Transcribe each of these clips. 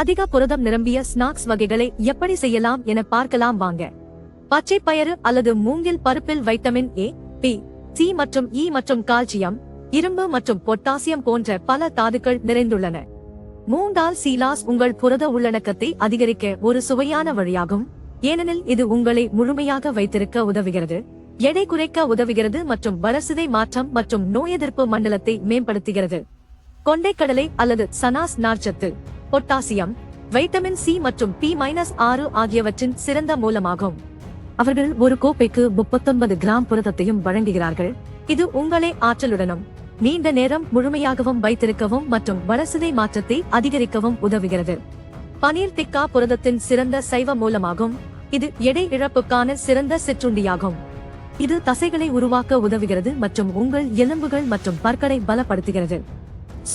அதிக புரதம் நிரம்பிய ஸ்நாக்ஸ் வகைகளை எப்படி செய்யலாம் என பார்க்கலாம் வாங்க. பச்சை பயறு அல்லது மூங்கில் பருப்பில் வைட்டமின் ஏ பி சி மற்றும் இ மற்றும் கால்சியம் இரும்பு மற்றும் பொட்டாசியம் போன்ற பல தாதுக்கள் நிறைந்துள்ளன. மூங்கால் சீலாஸ் உங்கள் புரத உள்ளடக்கத்தை அதிகரிக்க ஒரு சுவையான வழியாகும். ஏனெனில் இது உங்களை முழுமையாக வைத்திருக்க உதவுகிறது. எடை குறைக்க உதவுகிறது மற்றும் வளர்சிதை மாற்றம் மற்றும் நோய் எதிர்ப்பு மண்டலத்தை மேம்படுத்துகிறது. கொண்டைக்கடலை அல்லது சனாஸ் நார்ச்சத்து. பொட்டாசியம் வைட்டமின் சி மற்றும் பி மைனஸ் ஆறு ஆகியவற்றின் சிறந்த மூலமாகும். அவர்கள் ஒரு கோப்பைக்கு முப்பத்தொன்பது கிராம் புரதத்தையும் வழங்குகிறார்கள். இது உங்களை ஆற்றலுடனும் நீண்ட நேரம் முழுமையாகவும் வைத்திருக்கவும் மற்றும் வளர்சிதை மாற்றத்தை அதிகரிக்கவும் உதவுகிறது. பனீர் திக்கா புரதத்தின் சிறந்த சைவ மூலமாகும். இது எடை இழப்புக்கான சிறந்த சிற்றுண்டியாகும். இது தசைகளை உருவாக்க உதவுகிறது மற்றும் உங்கள் எலும்புகள் மற்றும் பற்களை பலப்படுத்துகிறது.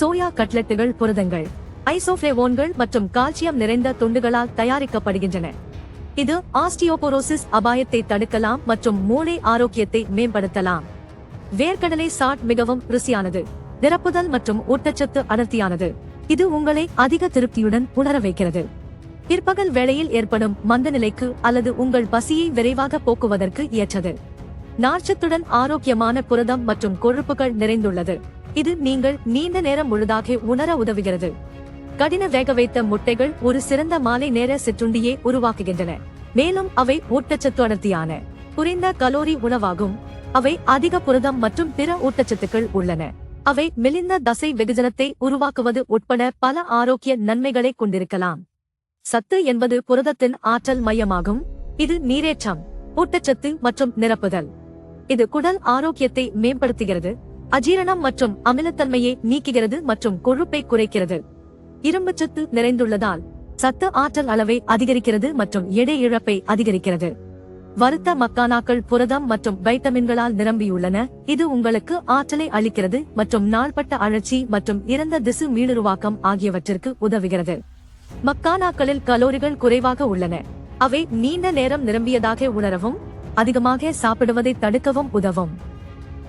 சோயா கட்லெட்டுகள் புரதங்கள். ஐசோஃப்ளேவோன்கள் மற்றும் கால்சியம் நிறைந்த துண்டுகளால் தயாரிக்கப்படுகின்றன. இது ஆஸ்டியோபோரோசிஸ் அபாயத்தை தடுக்கலாம் மற்றும் மூளை ஆரோக்கியத்தை மேம்படுத்தலாம். வேர்க்கடலை சாட் மிகவும் ருசியானது நிரப்புதல் மற்றும் ஊட்டச்சத்து அடர்த்தியானது. இது உங்களை அதிக திருப்தியுடன் உணர வைக்கிறது. பிற்பகல் வேளையில் ஏற்படும் மந்தநிலைக்கு அல்லது உங்கள் பசியை விரைவாக போக்குவதற்கு ஏற்றது. நார்ச்சத்துடன் ஆரோக்கியமான புரதம் மற்றும் கொழுப்புகள் நிறைந்துள்ளது. இது நீங்கள் நீண்ட நேரம் முழுதாக உணர உதவுகிறது. கடின வேக வைத்த முட்டைகள் ஒரு சிறந்த மாலை நேர சிற்றுண்டியை உருவாக்குகின்றன. மேலும் அவை ஊட்டச்சத்து அடர்த்தியான குறைந்த கலோரி உணவாகும். அவை அதிக புரதம் மற்றும் பிற ஊட்டச்சத்துக்கள் உள்ளன. அவை மெலிந்த தசை வெகுஜனத்தை உருவாக்குவது உட்பட பல ஆரோக்கிய நன்மைகளை கொண்டிருக்கலாம். சத்து என்பது புரதத்தின் ஆற்றல் மையமாகும். இது நீரேற்றம் ஊட்டச்சத்து மற்றும் நிரப்புதல். இது குடல் ஆரோக்கியத்தை மேம்படுத்துகிறது அஜீரணம் மற்றும் அமிலத்தன்மையை நீக்குகிறது மற்றும் கொழுப்பை குறைக்கிறது. இரும்புச்சத்து நிறைந்துள்ளதால் சத்து ஆற்றல் அளவை அதிகரிக்கிறது மற்றும் எடை இழப்பை அதிகரிக்கிறது. வறுத்த மக்கானாக்கள் புரதம் மற்றும் வைட்டமின்களால் நிரம்பியுள்ளன. இது உங்களுக்கு ஆற்றலை அளிக்கிறது மற்றும் நாள்பட்ட அழற்சி மற்றும் இறந்த திசு மீளுருவாக்கம் ஆகியவற்றிற்கு உதவுகிறது. மக்கானாக்களில் கலோரிகள் குறைவாக உள்ளன. அவை நீண்ட நேரம் நிரம்பியதாக உணரவும் அதிகமாக சாப்பிடுவதை தடுக்கவும் உதவும்.